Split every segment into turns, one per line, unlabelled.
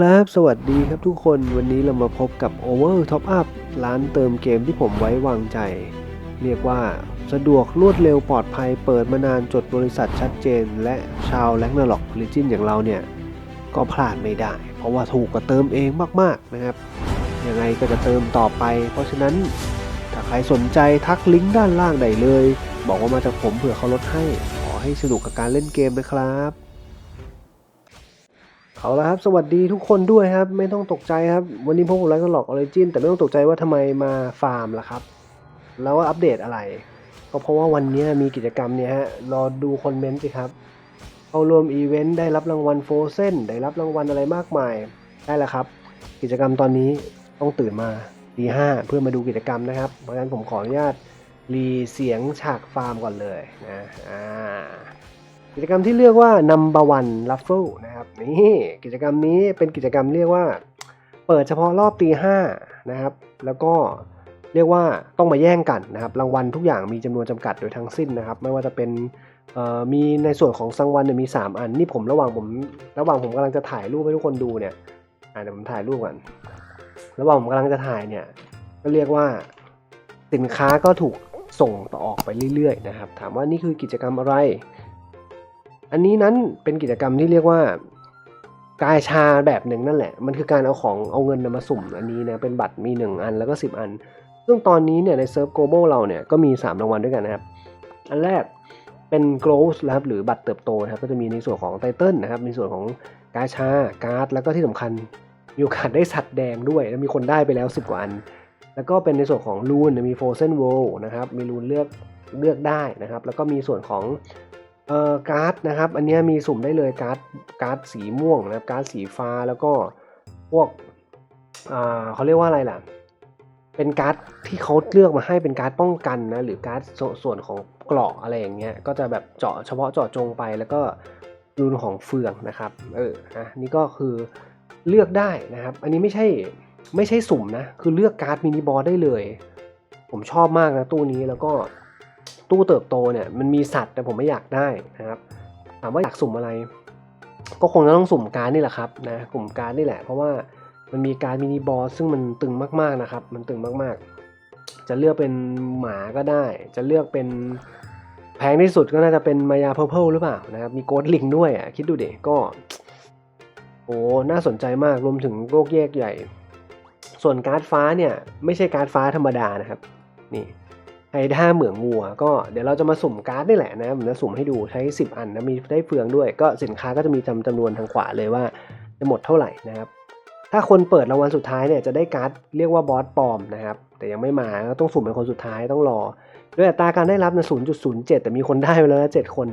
ครับ สวัสดีครับทุกคนวันนี้เรามาพบกับ Over Top Up ร้านเติมเกมที่ผมไว้วางใจ เรียกว่าสะดวกรวดเร็วปลอดภัยเปิดมานานจดบริษัทชัดเจน และชาวแลกนาล็อกลิจินอย่างเราเนี่ย ก็พลาดไม่ได้ เพราะว่าถูกกว่าเติมเองมากๆนะครับ ยังไงก็จะเติมต่อไป เพราะฉะนั้นถ้าใครสนใจทักลิงก์ด้านล่างได้เลย บอกว่ามาจากผมเผื่อเขาลดให้ขอให้สนุกกับการเล่นเกมนะครับ เอาละครับ สวัสดีทุกคนด้วยครับ ไม่ต้องตกใจครับ วันนี้พวกผมไลฟ์ก็หลอกออริจินแต่ไม่ต้องตกใจว่าทำไมมาฟาร์มล่ะครับ แล้วว่าอัปเดตอะไร ก็เพราะว่าวันนี้มีกิจกรรมเนี่ยฮะ รอดูคอมเมนต์สิครับ เข้าร่วมอีเวนต์ได้รับรางวัลโฟเซนได้รับรางวัลอะไรมากมาย ได้แล้วครับ กิจกรรมตอนนี้ต้องตื่นมาตีห้าเพื่อมาดูกิจกรรมนะครับ เพราะฉะนั้นผมขออนุญาตรีเสียงฉากฟาร์มก่อนเลยนะ อ่า กิจกรรมที่เรียกว่า number one raffle นะครับนี่กิจกรรมนี้เป็นกิจกรรมเรียกว่า เปิดเฉพาะรอบตีห้านะครับ แล้วก็เรียกว่าต้องมาแย่งกันนะครับ รางวัลทุกอย่างมีจำนวนจำกัดโดยทั้งสิ้นนะครับ ไม่ว่าจะเป็นเอ่อมีในส่วนของรางวัลเนี่ยมี 3 อันนี่ผมระหว่างผมระหว่างผมกำลังจะถ่ายรูปให้ทุกคนดูเนี่ยอ่าเดี๋ยวผมถ่ายรูปก่อนระหว่างผมกำลังจะถ่ายเนี่ยก็เรียกว่าสินค้าก็ถูกส่งต่อออกไปเรื่อยๆนะครับ ถามว่านี่คือกิจกรรมอะไร อันนี้นั้นเป็นกิจกรรมที่เรียกว่ากายชาแบบหนึ่งนั่นแหละ มันคือการเอาของเอาเงินมาสุ่มอันนี้นะ เป็นบัตรมี 1 อันแล้วก็ 10 อัน ซึ่งตอนนี้เนี่ยในเซิร์ฟโกลบอลเราเนี่ยก็มี 3 รางวัลด้วยกันนะครับ อันแรกเป็น growth นะครับหรือบัตรเติบโตนะครับ ก็จะมีในส่วนของไตเติลนะครับ มีส่วนของกาชา การ์ด แล้วก็ที่สำคัญมีโอกาสได้สัตว์แดงด้วย แล้วมีคนได้ไปแล้ว 10 กว่าอัน แล้วก็เป็นในส่วนของรูนมีโฟเซนโวนะครับ มีรูนเลือกเลือกได้นะครับ แล้วก็มีส่วนของ เอ่อการ์ดนะครับ อันนี้มีสุ่มได้เลยการ์ดการ์ดสีม่วงนะครับการ์ดสีฟ้าแล้วก็พวกอ่าเขาเรียกว่าอะไรล่ะ เป็นการ์ดที่เขาเลือกมาให้เป็นการ์ดป้องกันนะหรือการ์ดสส่วนของเกราะอะไรอย่างเงี้ยก็จะแบบเจาะเฉพาะเจาะจงไปแล้วก็รูนของเฟืองนะครับเออนะนี่ก็คือเลือกได้นะครับ อันนี้ไม่ใช่ไม่ใช่สุ่มนะ คือเลือกการ์ดมินิบอสได้เลย ผมชอบมากนะตู้นี้แล้วก็ ตู้เติบโตเนี่ยมันมีสัตว์แต่ผมไม่อยากได้นะครับถามว่าอยากสุ่มอะไร ก็คงจะต้องสุ่มการนี่แหละครับนะกลุ่มการนี่แหละ เพราะว่ามันมีการมินิบอสซึ่งมันตึงมากๆนะครับ มันตึงมากๆ จะเลือกเป็นหมาก็ได้ จะเลือกเป็นแพงที่สุดก็น่าจะเป็นมายาเพ r ร์เพลหรือเปล่านะครับ มีโกดลิงด้วยอะคิดดูเด็กก็โอ้น่าสนใจมากรวมถึงโลกแยกใหญ่ ส่วนการ์ดฟ้าเนี่ย ไม่ใช่การ์ดฟ้าธรรมดานะครับ นี่ ไฮด้าเหมืองวัว ก็เดี๋ยวเราจะมาสุ่มการ์ดนี่แหละนะผมจะสุ่มให้ดูใช้ 10 อันนะมีได้เฟืองด้วย ก็สินค้าก็จะมีจำจำนวนทางขวาเลยว่าจะหมดเท่าไหร่นะครับถ้าคนเปิดรางวัลสุดท้ายเนี่ยจะได้การ์ดเรียกว่าบอสปลอมนะครับแต่ยังไม่มาก็ต้องสุ่มเป็นคนสุดท้ายต้องรอด้วยอัตราการได้รับนะ0.07 แต่มีคนได้ไปแล้วนะ7คน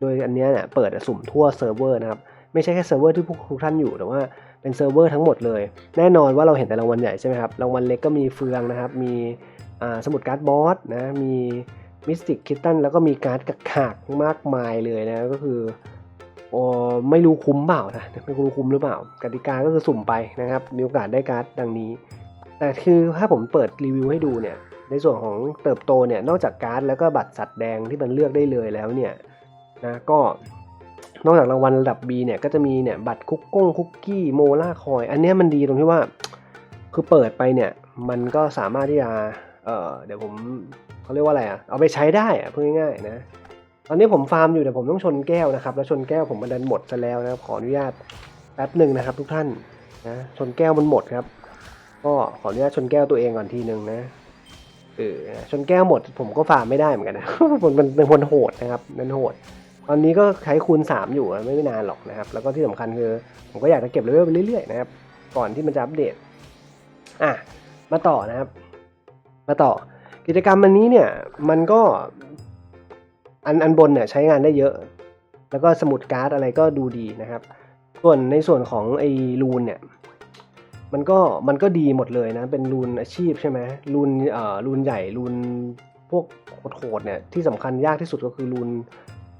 โดยอันนี้เนี่ยเปิดสุ่มทั่วเซิร์ฟเวอร์นะครับไม่ใช่แค่เซิร์ฟเวอร์ที่พวกทุกท่านอยู่แต่ว่าเป็นเซิร์ฟเวอร์ทั้งหมดเลย แน่นอนว่าเราเห็นแต่รางวัลใหญ่ใช่ไหมครับรางวัลเล็กก็มีเฟืองนะครับมี สมุดการ์ดบอสนะมีมิสติกคิตตันแล้วก็มีการ์ดกระขากมากมายเลยนะก็คือโอ้ไม่รู้คุ้มเปล่านะไม่รู้คุ้มหรือเปล่ากติกาก็คือสุ่มไปนะครับ มีโอกาสได้การ์ดดังนี้ แต่คือถ้าผมเปิดรีวิวให้ดูเนี่ย ในส่วนของเติบโตเนี่ย นอกจากการ์ดแล้วก็บัตรสัตว์แดงที่มันเลือกได้เลยแล้วเนี่ยนะก็นอกจากรางวัลระดับ B เนี่ยก็จะมีเนี่ยบัตรคุกก้งคุกกี้โมล่าคอย อันนี้มันดีตรงที่ว่า คือเปิดไปเนี่ยมันก็สามารถที่จะ เออเดี๋ยวผมเขาเรียกว่าอะไรอะเอาไปใช้ได้อะพูดง่ายๆนะ ตอนนี้ผมฟาร์มอยู่แต่ผมต้องชนแก้วนะครับ แล้วชนแก้วผมมันดันหมดซะแล้วนะครับขออนุญาตแป๊บหนึ่งนะครับ ทุกท่านนะชนแก้วมันหมดครับ ก็ขออนุญาตชนแก้วตัวเองก่อนทีหนึ่งนะเออชนแก้วหมด ผมก็ฟาร์มไม่ได้เหมือนกันนะมันเป็นคนโหดนะครับมันโหดตอนนี้ก็ใช้คูณ 3 อยู่ไม่ไม่นานหรอกนะครับ แล้วก็ที่สำคัญคือ ผมก็อยากจะเก็บเลเวลไปเรื่อยๆนะครับ ก่อนที่มันจะอัปเดต อะ มาต่อนะครับ มาต่อกิจกรรมอันนี้เนี่ยมันก็อันอันบนเนี่ยใช้งานได้เยอะ แล้วก็สมุดการ์ดอะไรก็ดูดีนะครับ ส่วนในส่วนของไอ้รูนเนี่ยมันก็มันก็ดีหมดเลยนะ เป็นรูนอาชีพใช่ไหมรูนเอ่อรูนใหญ่รูนพวกโหดๆเนี่ยที่สำคัญยากที่สุดก็คือรูน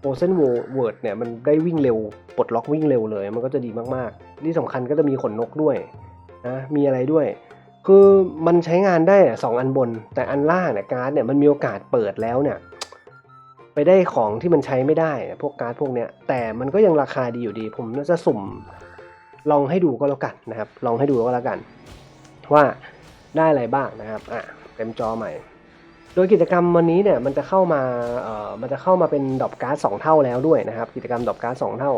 โ o เซนเวิร์ดเนี่ยมันได้วิ่งเร็วปลดล็อกวิ่งเร็วเลย มันก็จะดีมากๆ ที่สำคัญก็จะมีขนนกด้วยนะมีอะไรด้วย คือมันใช้งานได้สองอันบน แต่อันล่างเนี่ยการ์ดเนี่ยมันมีโอกาสเปิดแล้วเนี่ยไปได้ของที่มันใช้ไม่ได้พวกการ์ดพวกเนี้ยแต่มันก็ยังราคาดีอยู่ดี ผมน่าจะสุ่มลองให้ดูก็แล้วกันนะครับ ลองให้ดูก็แล้วกัน ว่าได้อะไรบ้างนะครับอะเต็มจอใหม่ โดยกิจกรรมวันนี้เนี่ยมันจะเข้ามาเอ่อมันจะเข้ามาเป็นดรอปการ์ดสองเท่าแล้วด้วยนะครับ กิจกรรมดรอปการ์ดสองเท่า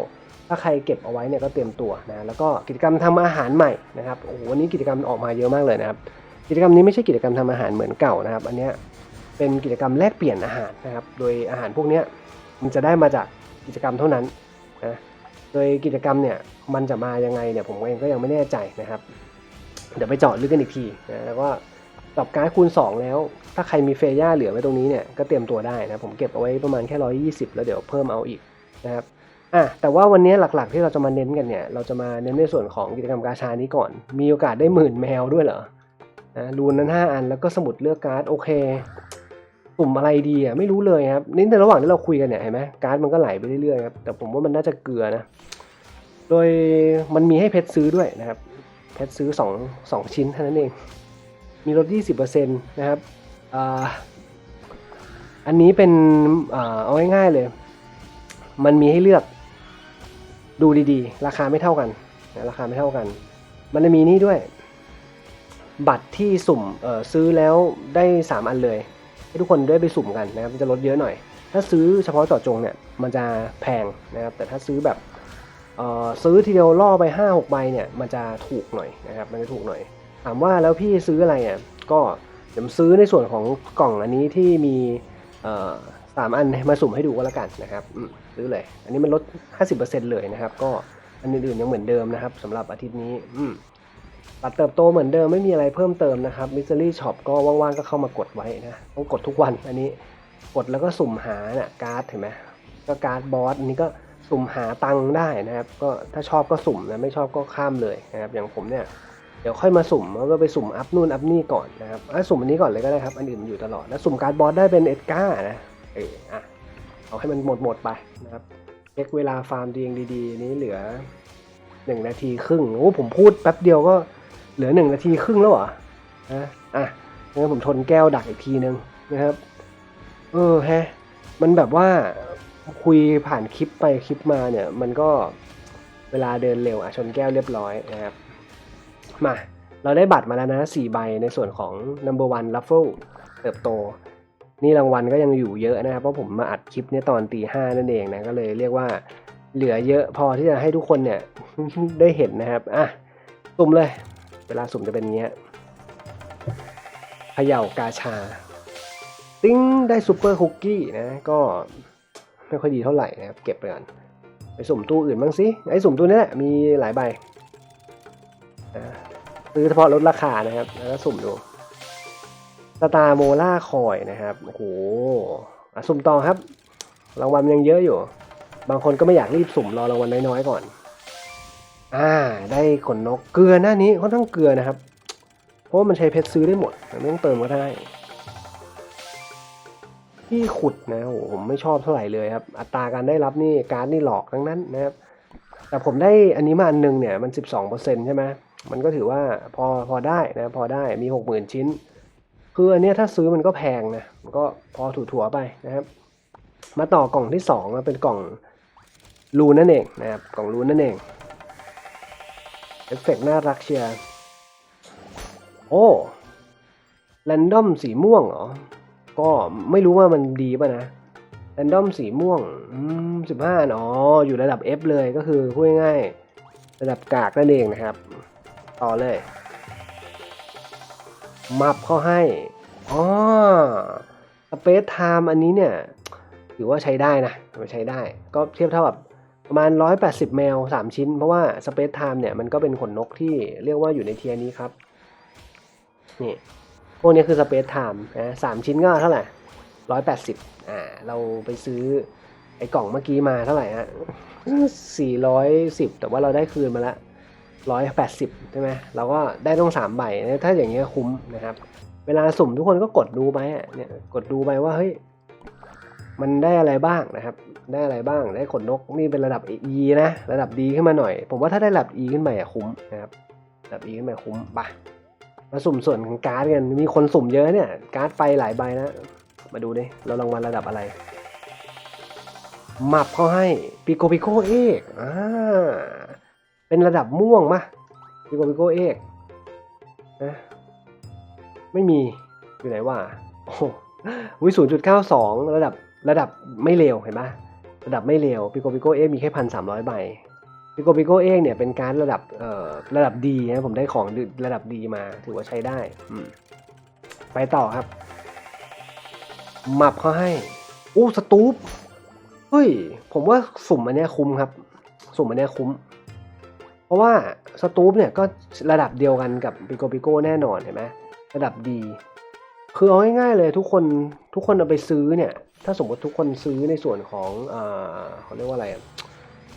ถ้าใครเก็บเอาไว้เนี่ยก็เตรียมตัวนะแล้วก็กิจกรรมทำอาหารใหม่นะครับโอ้โหวันนี้กิจกรรมออกมาเยอะมากเลยนะครับ กิจกรรมนี้ไม่ใช่กิจกรรมทำอาหารเหมือนเก่านะครับ อันเนี้ยเป็นกิจกรรมแลกเปลี่ยนอาหารนะครับ โดยอาหารพวกนี้มันจะได้มาจากกิจกรรมเท่านั้นนะโดยกิจกรรมเนี่ยมันจะมายังไงเนี่ยผมเองก็ยังไม่แน่ใจนะครับ เดี๋ยวไปเจาะลึกกันอีกทีนะแล้วก็ตอบการคูณ 2 แล้ว ถ้าใครมีเฟย่าเหลือไว้ตรงนี้เนี่ยก็เตรียมตัวได้นะผมเก็บเอาไว้ประมาณแค่ 120 แล้วเดี๋ยวเพิ่มเอาอีกนะครับ อะแต่ว่าวันนี้หลักๆที่เราจะมาเน้นกันเนี่ย เราจะมาเน้นในส่วนของกิจกรรมกาชานี้ก่อน มีโอกาสได้หมื่นแมวด้วยเหรอนะรูนนั้น 5 อันแล้วก็สมุดเลือกการ์ดโอเคกลุ่มอะไรดีอะไม่รู้เลยครับนี่ในระหว่างที่เราคุยกันเนี่ยเห็นไหมการ์ดมันก็ไหลไปเรื่อยๆครับแต่ผมว่ามันน่าจะเกลือนะ โดยมันมีให้เพชรซื้อด้วยนะครับ เพชรซื้อ2 2ชิ้นเท่านั้นเอง มีลด 20%นะครับอ่าอันนี้เป็นอ่าเอาง่ายๆเลย มันมีให้เลือก ดูดีๆ ราคาไม่เท่ากันนะราคาไม่เท่ากัน มันจะมีนี่ด้วย บัตรที่สุ่มเออซื้อแล้วได้ 3 อันเลย ให้ทุกคนได้ไปสุ่มกันนะครับจะลดเยอะหน่อย ถ้าซื้อเฉพาะเจาะจงเนี่ยมันจะแพงนะครับ แต่ถ้าซื้อแบบเออซื้อทีเดียวล่อไป 5 6ใบเนี่ยมันจะถูกหน่อยนะครับมันจะถูกหน่อย ถามว่าแล้วพี่ซื้ออะไรอะก็เดี๋ยวผมซื้อในส่วนของกล่องอันนี้ที่มีเออสามอันมาสุ่มให้ดูก็แล้วกันนะครับอืม ซื้อเลย อันนี้มันลด 50%เลยนะครับ ก็อันอื่นๆยังเหมือนเดิมนะครับสำหรับอาทิตย์นี้อืมบัตรเติบโตเหมือนเดิมไม่มีอะไรเพิ่มเติมนะครับมิสซิลี่ช็อปก็ว่างๆก็เข้ามากดไว้นะต้องกดทุกวันอันนี้กดแล้วก็สุ่มหาเนี่ยการ์ดเห็นไหมก็การ์ดบอสอันนี้ก็สุ่มหาตังค์ได้นะครับ ก็ถ้าชอบก็สุ่มนะไม่ชอบก็ข้ามเลยนะครับอย่างผมเนี่ยเดี๋ยวค่อยมาสุ่มแล้วก็ไปสุ่มอัพนู่นอัพนี่ก่อนนะครับอะสุ่มอันนี้ก่อนเลยก็ได้ครับอันอื่นอยู่ตลอดแล้วสุ่มการ์ดบอสได้เป็นเอ็ดก้านะเอออะ เอาให้มันหมดหมดไปนะครับเช็คเวลาฟาร์มตัวเองดีๆ นี้เหลือหนึ่งนาทีครึ่งโอ้ผมพูดแป๊บเดียวก็เหลือหนึ่งนาทีครึ่งแล้วเหรอนะอะงั้นผมชนแก้วดักอีกทีนึงนะครับ เออแฮะมันแบบว่าคุยผ่านคลิปไปคลิปมาเนี่ย มันก็เวลาเดินเร็วอะชนแก้วเรียบร้อยนะครับ มา เราได้บัตรมาแล้วนะ4ใบในส่วนของ number one raffle เติบโต นี่รางวัลก็ยังอยู่เยอะนะครับเพราะผมมาอัดคลิปเนี้ตอนตีห้านั่นเองนะก็เลยเรียกว่าเหลือเยอะพอที่จะให้ทุกคนเนี่ย ได้เห็นนะครับอะสุ่มเลย เวลาสุ่มจะเป็นอย่างเงี้ยเขย่ากาชา ติ้งได้ซูเปอร์คุกกี้นะก็ไม่ค่อยดีเท่าไหร่นะครับเก็บไปก่อนไปสุ่มตู้อื่นบ้างสิไอ้สุ่มตู้นี้แหละมีหลายใบนะซื้อเฉพาะลดราคานะครับ แล้วก็สุ่มดู สตาร์โมล่าคอยนะครับ โอ้โหอะสุ่มต่อครับ รางวัลยังเยอะอยู่ บางคนก็ไม่อยากรีบสุ่มรอรางวัลน้อยๆก่อน อ่า ได้ขนนก เกลือหน้านี้ค่อนข้างเกลือนะครับ เพราะว่ามันใช้เพชรซื้อได้หมด ไม่ต้องเติมก็ได้ ที่ขุดนะโอ้โหผมไม่ชอบเท่าไหร่เลยครับ อัตราการได้รับนี่การนี่หลอกทั้งนั้นนะครับ แต่ผมได้อันนี้มาอันหนึงเนี่ยมัน 12%ใช่ไหมมันก็ถือว่าพอพอได้นะพอได้มี 60,000 ชิ้น คืออันนี้ถ้าซื้อมันก็แพงนะมันก็พอถูถัวไปนะครับ มาต่อกล่องที่สองเป็นกล่องรูนั่นเองนะครับกล่องรูนนั่นเองเอฟเฟกต์น่ารักเชียร์โอ้แรนดอมสีม่วงเหรอ ก็ไม่รู้ว่ามันดีป่ะนะแรนดอมสีม่วงสิบห้าอ๋อ อยู่ระดับ F เลยก็คือพูดง่ายๆระดับกากนั่นเองนะครับ ต่อเลย มับเข้าให้อ๋อสเปซไทม์อันนี้เนี่ยถือว่าใช้ได้นะถือว่าใช้ได้ ก็เทียบเท่ากับประมาณ 180 แมว 3 ชิ้น เพราะว่าสเปซไทม์เนี่ยมันก็เป็นขนนกที่เรียกว่าอยู่ในเทียนี้ครับนี่พวกนี้คือสเปซไทม์นะสามชิ้นก็เท่าไหร่ร้อยแปดสิบอ่า เราไปซื้อไอ้กล่องเมื่อกี้มาเท่าไหร่ฮะสี่ร้อยสิบแต่ว่าเราได้คืนมาละ ร้อยแปดสิบใช่ไหมเราก็ได้ต้องสามใบนะถ้าอย่างเงี้ยคุ้มนะครับ เวลาสุ่มทุกคนก็กดดูไปอะเนี่ยกดดูไปว่าเฮ้ยมันได้อะไรบ้างนะครับ ได้อะไรบ้างได้ขนนกนี่เป็นระดับ E นะ ระดับดีขึ้นมาหน่อย ผมว่าถ้าได้ระดับ E ขึ้นไปอะคุ้มนะครับระดับ E ขึ้นไปคุ้มปะมาสุ่มส่วนของการ์ดกันมีคนสุ่มเยอะเนี่ย การ์ดไปหลายใบนะ มาดูดิเรารางวัลระดับอะไรมับเขาให้ปิโกปิโกเอกอ่า เป็นระดับม่วงมะพิโกพิโกเอกนะไม่มีอยู่ไหนวะโอ้วิศูนย์จุดเก้าสองระดับระดับไม่เลวเห็นปะระดับไม่เลวพิโกพิโกเอกมีแค่พันสามร้อยใบพิโกพิโกเอกเนี่ยเป็นการระดับเอ่อระดับดีนะผมได้ของระดับดีมาถือว่าใช้ได้อืมไปต่อครับหมับเขาให้อู้สตูปเฮ้ย ผมว่าสุ่มอันเนี้ยคุ้มครับ สุ่มอันเนี้ยคุ้ม เพราะว่าสตูปเนี่ยก็ระดับเดียวกันกับปิโกปิโก้แน่นอนเห็นไหมระดับดี คือเอาง่ายๆเลยทุกคนทุกคนเอาไปซื้อเนี่ย ถ้าสมมติทุกคนซื้อในส่วนของเอ่อเขาเรียกว่าอะไร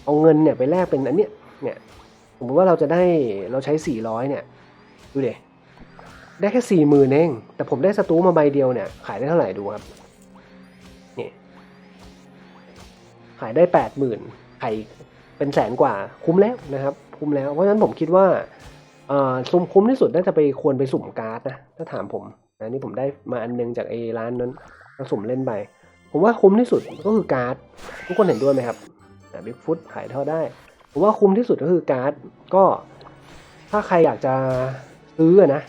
เอาเงินเนี่ยไปแลกเป็นอันเนี้ยเนี่ยสมมติว่าเราจะได้เราใช้ 400 เนี่ย ดูเดได้แค่สี่หมื่นเอง แต่ผมได้สตูปมาใบเดียวเนี่ย ขายได้เท่าไหร่ดูครับ นี่ ขายได้แปดหมื่นขายเป็นแสนกว่าคุ้มแล้วนะครับ คุ้มแล้ว เพราะฉะนั้นผมคิดว่าสุ่มคุ้มที่สุดน่าจะไปควรไปสุ่มการ์ดนะ ถ้าถามผมนะนี่ผมได้มาอันนึงจากไอ้ร้านนั้นก็สุ่มเล่นไป ผมว่าคุ้มที่สุดก็คือการ์ด ทุกคนเห็นด้วยไหมครับบิ๊กฟุตขายเท่าได้ ผมว่าคุ้มที่สุดก็คือการ์ด ก็ถ้าใครอยากจะซื้อนะ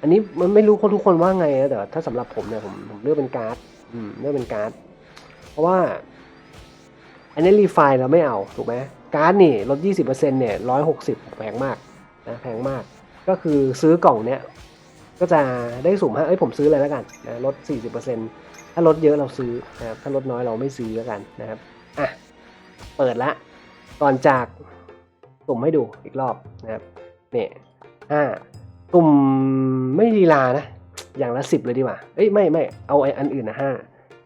อันนี้มันไม่รู้คนทุกคนว่าไงนะแต่ถ้าสำหรับผมเนี่ยผมผมเลือกเป็นการ์ด อืมเลือกเป็นการ์ด เพราะว่า อันนี้รีไฟล์เราไม่เอาถูกไหม การ์ดนี่ลด 20%เนี่ย160 แพงมากนะแพงมาก ก็คือซื้อกล่องเนี้ยก็จะได้สุ่มฮะเอ้ยผมซื้อเลยแล้วกันนะลด 40%ถ้าลดเยอะเราซื้อนะครับถ้าลดน้อยเราไม่ซื้อแล้วกันนะครับอะเปิดละก่อนจากสุ่มให้ดูอีกรอบนะครับเนี่ยอ่าสุ่มไม่ลีลานะ อย่างละสิบเลยดีกว่าเอ้ยไม่ไม่เอาไอ้อันอื่นนะห้า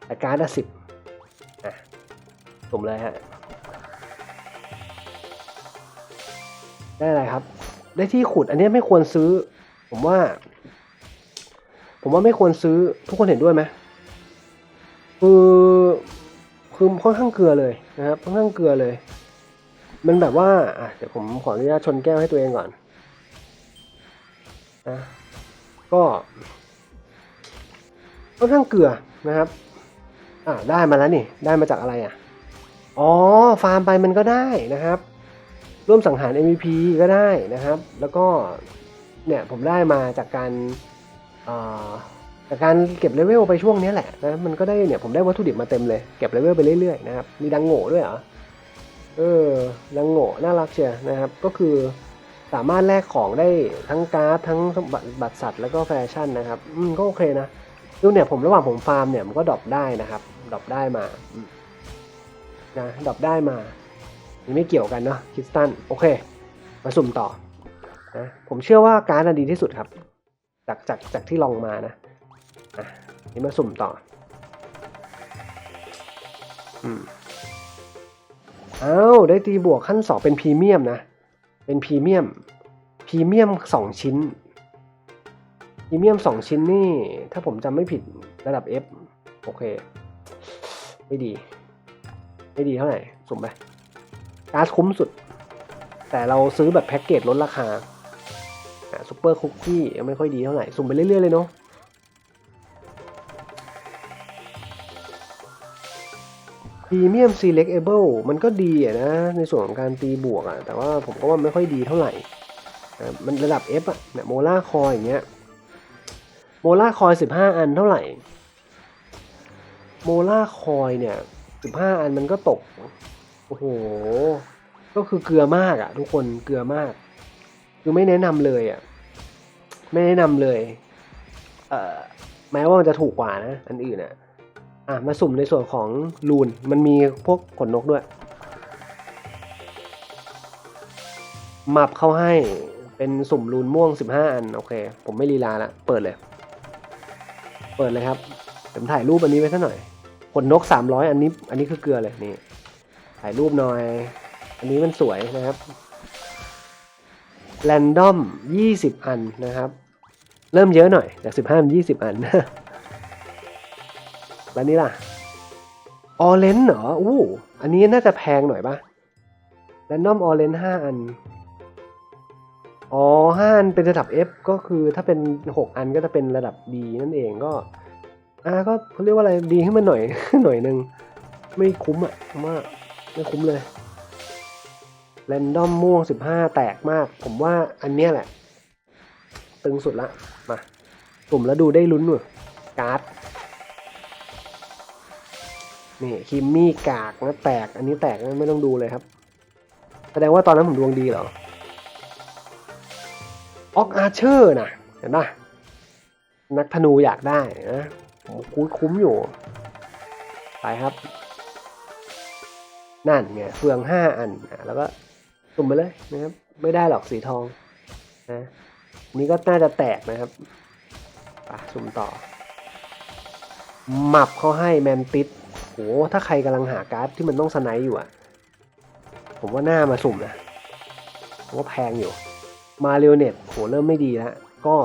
แต่การ์ดละสิบอะสุ่มเลยฮะ ได้อะไรครับ ได้ที่ขุดอันนี้ไม่ควรซื้อ ผมว่า ผมว่าไม่ควรซื้อทุกคนเห็นด้วยไหมคือคือค่อนข้างเกลือเลยนะครับค่อนข้างเกลือเลย มันแบบว่าอะเดี๋ยวผมขออนุญาตชนแก้วให้ตัวเองก่อนนะก็ค่อนข้างเกลือนะครับ อ่าได้มาแล้วนี่ ได้มาจากอะไรอะ อ๋อ ฟาร์มไปมันก็ได้นะครับ ร่วมสังหาร MVP ก็ได้นะครับ แล้วก็เนี่ยผมได้มาจากการอ่าจากการเก็บเลเวลไปช่วงนี้แหละนะมันก็ได้เนี่ยผมได้วัตถุดิบมาเต็มเลยเก็บเลเวลไปเรื่อยๆนะครับมีดังโง่ด้วยเหรอเออดังโง่น่ารักเชียวนะครับ ก็คือสามารถแลกของได้ทั้งการ์ดทั้งบัตรบัตรสัตว์แล้วก็แฟชั่นนะครับอืมก็โอเคนะดูเนี่ยผมระหว่างผมฟาร์มเนี่ยมันก็ดรอปได้นะครับดรอปได้มานะดรอปได้มา นี่ไม่เกี่ยวกันเนาะคิสตันโอเค มาสุ่มต่อนะผมเชื่อว่าการ์ดน่ะดีที่สุดครับ จากจากจากที่ลองมานะอะนี่มาสุ่มต่ออืมอ้าวได้ตีบวกขั้นสองเป็นพรีเมียมนะ เป็นพรีเมียมพรีเมียมสองชิ้นพรีเมียมสองชิ้นนี่ ถ้าผมจำไม่ผิดระดับ F โอเค ไม่ดี ไม่ดีเท่าไหร่สุ่มไป การ์ดคุ้มสุด แต่เราซื้อแบบแพ็กเกจลดราคาซูเปอร์คุกกี้ไม่ค่อยดีเท่าไหร่ สุ่มไปเรื่อย ๆ เลยเนาะพรีเมียม selectable มันก็ดีอะนะ ในส่วนของการตีบวกอะแต่ว่าผมก็ว่าไม่ค่อยดีเท่าไหร่อะมันระดับ F อะเนี่ยโมล่าคอยอย่างเงี้ยโมล่าคอย 15 อันเท่าไหร่ โมล่าคอยเนี่ย 15 อันมันก็ตก โอ้โห ก็คือเกลือมากอะทุกคนเกลือมาก คือไม่แนะนำเลยอะไม่แนะนำเลย เอ่อแม้ว่ามันจะถูกกว่านะ อันอื่นอะอะ มาสุ่มในส่วนของลูน มันมีพวกขนนกด้วยหมับเข้าให้เป็นสุ่มลูนม่วง 15 อัน โอเค ผมไม่ลีลาละ เปิดเลย เปิดเลยครับผมถ่ายรูปอันนี้ไว้ซะหน่อยขนนก 300 อันนี้ อันนี้คือเกลือเลยนี่ ถ่ายรูปหน่อย อันนี้มันสวยนะครับแรนดอม20 อันนะครับ เริ่มเยอะหน่อยจาก15เป็น20 อัน แล้วนี่ล่ะออเรนเหรออู้อันนี้น่าจะแพงหน่อยปะแรนดอมออเรน5อัน อ๋อ5อันเป็นระดับ F ก็คือถ้าเป็น 6 อันก็จะเป็นระดับ D นั่นเองก็ อ่าก็เขาเรียกว่าอะไรดีขึ้นมาหน่อยหน่อยหนึ่งไม่คุ้มอะมว่า ไม่คุ้มเลยแรนดอมม่วง 15 แตกมาก ผมว่าอันเนี้ยแหละ ตึงสุดละ มาสุ่มแล้วดูได้ลุ้นหน่อยการ์ดนี่คิมมี่กากนะแตก อันนี้แตกนะไม่ต้องดูเลยครับ แสดงว่าตอนนั้นผมดวงดีเหรอออกอาเชอร์นะเห็นปะนักธนูอยากได้นะผมคุ้มคุ้มอยู่ ไปครับ นั่นไงเฟืองห้าอันอะแล้วก็ตุ่มไปเลยนะครับ ไม่ได้หรอกสีทองนะนี้ก็น่าจะแตกนะครับไปสุ่มต่อหมับเขาให้แมนติสโหถ้าใครกำลังหาการ์ดที่มันต้องสไนด์อยู่อะผมว่าหน้ามาสุ่มนะผมว่าแพงอยู่ มาเรียวเน็ตโหเริ่มไม่ดีแล้วก็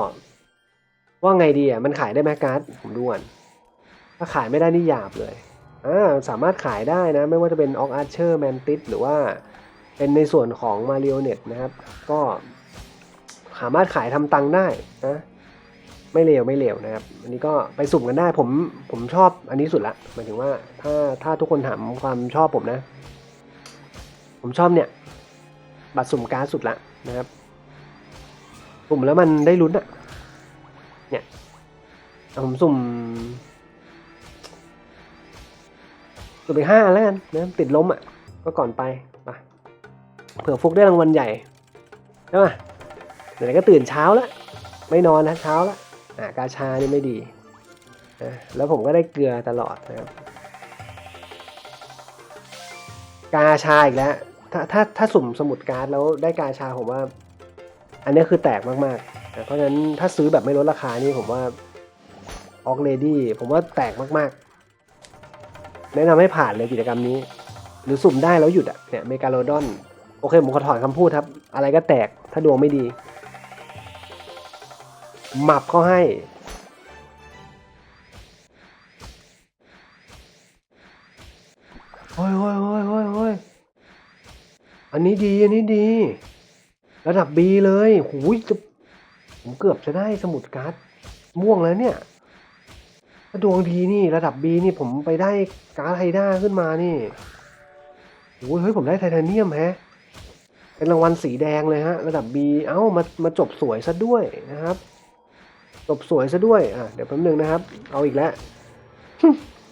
ว่าไงดีอะมันขายได้ไหมการ์ดผมดูก่อนถ้าขายไม่ได้นี่หยาบเลย อ่าสามารถขายได้นะ ไม่ว่าจะเป็นออกอาร์เชอร์แมนติสหรือว่าเป็นในส่วนของมาเรียวเน็ตนะครับ ก็สามารถขายทำตังค์ได้นะไม่เลวไม่เลวนะครับ อันนี้ก็ไปสุ่มกันได้ผมผมชอบอันนี้สุดละหมายถึงว่าถ้าถ้าทุกคนถามความชอบผมนะ ผมชอบเนี่ย บัตรสุ่มการ์ดสุดละนะครับสุ่มแล้วมันได้ลุ้นอะเนี่ยผมสุ่ม สุ่มไปห้าแล้วกันนะติดล้มอะก็ก่อนไปมาเผื่อฟุกได้รางวัลใหญ่ใช่ไหมเดี๋ยวก็ตื่นเช้าแล้วไม่นอนนะเช้าแล้วอ่ากาชานี่ไม่ดีนะแล้วผมก็ได้เกลือตลอดนะครับกาชาอีกแล้วถ้าถ้าถ้าสุ่มสมุดการ์ดแล้วได้กาชาผมว่า อันนี้คือแตกมากๆนะเพราะฉะนั้นถ้าซื้อแบบไม่ลดราคานี่ผมว่าออกเลดี้ผมว่าแตกมากๆ แนะนำให้ผ่านเลยกิจกรรมนี้ หรือสุ่มได้แล้วหยุดอะเนี่ยเมกาโลดอน โอเคผมขอถอนคำพูดครับ อะไรก็แตกถ้าดวงไม่ดีหมับเขาให้ โอ้ยโอ้ยโอ้ยโอ้ยโอ้ยอันนี้ดี อันนี้ดี ระดับ B เลย หูยจะผมเกือบจะได้สมุดการ์ดม่วงแล้วเนี่ย ถ้าดวงดีนี่ระดับ B นี่ผมไปได้การ์ดไฮด้าขึ้นมานี่โอ้ยเฮ้ยผมได้ไทเทเนียมแฮะ เป็นรางวัลสีแดงเลยฮะ ระดับ B เอ้ามามาจบสวยซะด้วยนะครับ จบสวยซะด้วยอะเดี๋ยวแป๊บนึงนะครับ เอาอีกแล้ว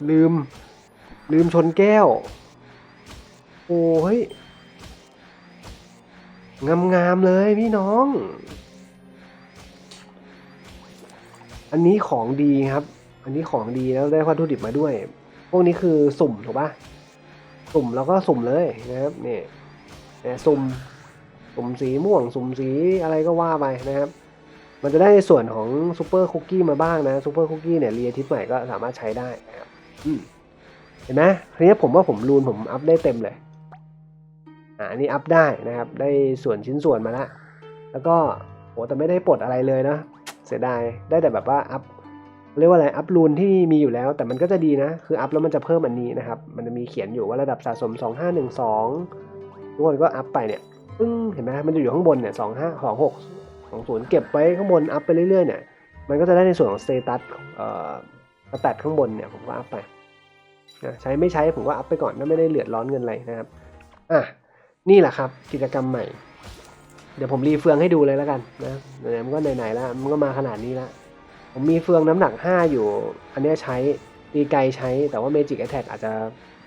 ลืม ลืมชนแก้ว โอ้ยงามๆเลยพี่น้อง อันนี้ของดีครับ อันนี้ของดีแล้วได้วัตถุดิบมาด้วย พวกนี้คือสุ่มถูกปะสุ่มแล้วก็สุ่มเลยนะครับนี่สุ่มสุ่มสีม่วง สุ่มสีอะไรก็ว่าไปนะครับ มันจะได้ในส่วนของซูเปอร์คุกกี้มาบ้างนะซูเปอร์คุกกี้เนี่ยเรียทิศใหม่ก็สามารถใช้ได้นะครับอืมเห็นไหมทีนี้ผมว่าผมรูนผมอัพได้เต็มเลยอ่าอันนี้อัพได้นะครับ ได้ส่วนชิ้นส่วนมาละแล้วก็โหแต่ไม่ได้ปลดอะไรเลยนะเสียดายได้แต่แบบว่าอัพ เรียกว่าอะไรอัพรูนที่มีอยู่แล้ว แต่มันก็จะดีนะ คืออัพแล้วมันจะเพิ่มอันนี้นะครับ มันจะมีเขียนอยู่ว่าระดับสะสม 2512ทุกคนก็อัพไปเนี่ยปึ้งเห็นไหมมันจะอยู่ข้างบนเนี่ย25 26 20เก็บไว้ข้างบนอัพไปเรื่อยๆเนี่ยมันก็จะได้ในส่วนของสเตตัสเอ่อสแตทข้างบนเนี่ยผมก็อัพไปนะใช้ไม่ใช้ผมก็อัพไปก่อนถ้าไม่ได้เหลือดร้อนเงินอะไรนะครับอะนี่แหละครับกิจกรรมใหม่ เดี๋ยวผมรีเฟืองให้ดูเลยแล้วกันนะไหนๆมันก็ไหนๆแล้วมันก็มาขนาดนี้แล้ว ผมมีเฟืองน้ำหนัก 5 อยู่ อันนี้ใช้ตีไกลใช้แต่ว่า Magic Attack อาจจะ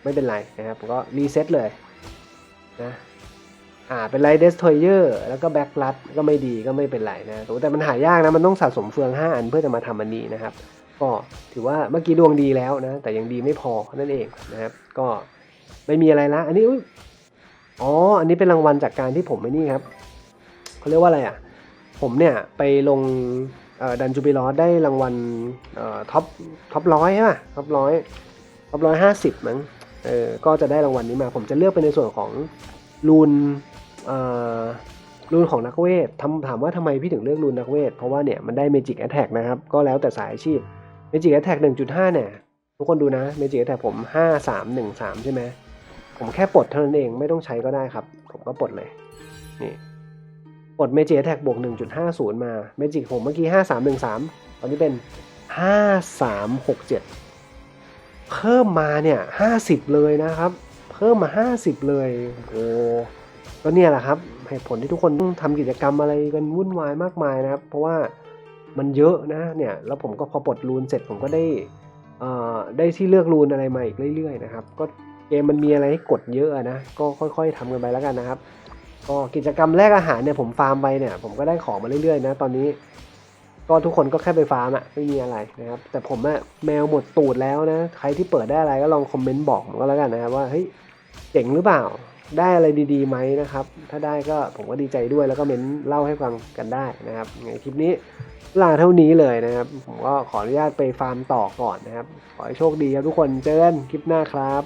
ไม่เป็นไรนะครับผมก็รีเซ็ตเลยนะอ่าเป็นไรเดสทอยเยอร์แล้วก็แบ็กลัดก็ไม่ดีก็ไม่เป็นไรนะแต่มันหายากนะมันต้องสะสมเฟือง 5 อันเพื่อจะมาทำอันนี้นะครับ ก็ถือว่าเมื่อกี้ดวงดีแล้วนะ แต่ยังดีไม่พอนั่นเองนะครับ ก็ไม่มีอะไรละอันนี้อ๋ออันนี้เป็นรางวัลจากการที่ผมไม่นี่ครับเขาเรียกว่าอะไรอะผมเนี่ยไปลง ดันจูบิลอสได้รางวัลท็อปท็อปร้อยใช่ป่ะท็อปร้อยท็อปร้อยห้าสิบมั้งเออก็จะได้รางวัลนี้มา ผมจะเลือกเป็นในส่วนของรูนรูนของนักเวททถามว่าทำไมพี่ถึงเลือกรูนนักเวท เพราะว่าเนี่ยมันได้เมจิกแอ t แทกนะครับ ก็แล้วแต่สายอาชีพเมจิกแอ t แทกหนึ่งจุดห้าเนี่ย ทุกคนดูนะเมจิกแอ t แทกผมห้าสามหนึ่งสามใช่ไหมผมแค่ปลดเท่านั้นเองไม่ต้องใช้ก็ได้ครับ ผมก็ปลดเลย นี่ ปลดเมจิแท็กบวก 1.50 มาเมจิผมเมื่อกี้ 5313 ตอนนี้เป็น 5367 เพิ่มมาเนี่ย 50 เลยนะครับ เพิ่มมา 50 เลยโอ้ก็เนี่ยแหละครับ เหตุผลที่ทุกคนต้องทำกิจกรรมอะไรกันวุ่นวายมากมายนะครับ เพราะว่ามันเยอะนะเนี่ยแล้วผมก็พอปลดรูนเสร็จผมก็ได้อ่อได้ที่เลือกรูนอะไรมาอีกเรื่อยๆนะครับ ก็เกมมันมีอะไรให้กดเยอะนะ ก็ค่อยๆทำกันไปแล้วกันนะครับ ก็กิจกรรมแลกอาหารเนี่ยผมฟาร์มไปเนี่ยผมก็ได้ของมาเรื่อยๆนะตอนนี้ ก็ทุกคนก็แค่ไปฟาร์มอะไม่มีอะไรนะครับ แต่ผมอะแมวหมดตูดแล้วนะ ใครที่เปิดได้อะไรก็ลองคอมเมนต์บอกผมก็แล้วกันนะครับว่าเฮ้ยเจ๋งหรือเปล่าได้อะไรดีๆไหมนะครับ ถ้าได้ก็ผมก็ดีใจด้วยแล้วก็เม้นเล่าให้ฟังกันได้นะครับไงคลิปนี้ลาเท่านี้เลยนะครับ ผมก็ขออนุญาตไปฟาร์มต่อก่อนนะครับ ขอให้โชคดีครับทุกคนเจอกันคลิปหน้าครับ